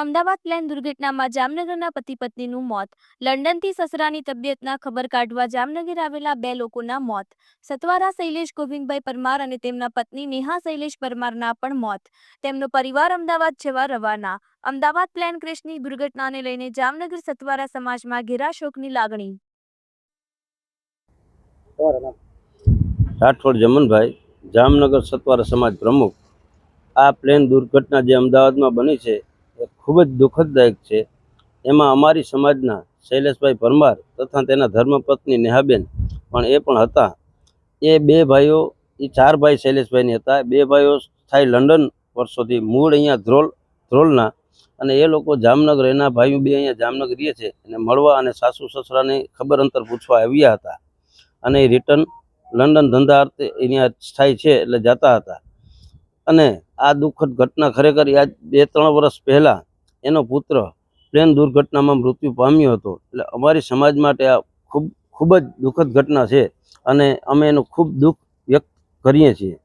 Ahmedabad plane દુર્ઘટનામાં જામનગરના પતિ પત્નીનું મોત. લંડનથી સસરાની તબિયતના ખબર કાઢવા જામનગર આવેલા બે લોકોના મોત. સતવારા શૈલેષ ગોવિંદભાઈ પરમાર અને તેમના પત્ની નેહા શૈલેષ પરમારના પણ મોત. તેમનો પરિવાર અમદાવાદ જવા રવાના. અમદાવાદ પ્લેન ક્રેશની દુર્ઘટનાને લઈને જામનગર સતવારા સમાજમાં ઘેરા શોકની લાગણી. રાઠોડ જમનભાઈ, જામનગર સત્વારા સમાજ પ્રમુખ. આ પ્લેન દુર્ઘટના જે અમદાવાદમાં બની છે એ ખૂબ જ દુઃખદદાયક છે. એમાં અમારી સમાજના શૈલેષભાઈ પરમાર તથા તેના ધર્મપત્ની નેહાબેન પણ એ પણ હતા. એ બે ભાઈઓ, એ ચાર ભાઈ શૈલેષભાઈની હતા. બે ભાઈઓ સ્થાયી લંડન વર્ષોથી મૂળ અહીંયા ધ્રોલ, ધ્રોલના અને એ લોકો જામનગર, એના ભાઈઓ બે અહીંયા જામનગર રહે છે અને મળવા અને સાસુ સસરાને ખબર અંતર પૂછવા આવ્યા હતા અને એ રિટર્ન લંડન ધંધા અર્થે અહીંયા સ્થાયી છે એટલે જતા હતા. અને આ દુઃખદ ઘટના ખરેખર આજ બે ત્રણ વર્ષ પહેલાં એનો પુત્ર પ્લેન દુર્ઘટનામાં મૃત્યુ પામ્યો હતો. એટલે અમારી સમાજ માટે આ ખૂબ ખૂબ જ દુઃખદ ઘટના છે અને અમે એનું ખૂબ દુઃખ વ્યક્ત કરીએ છીએ.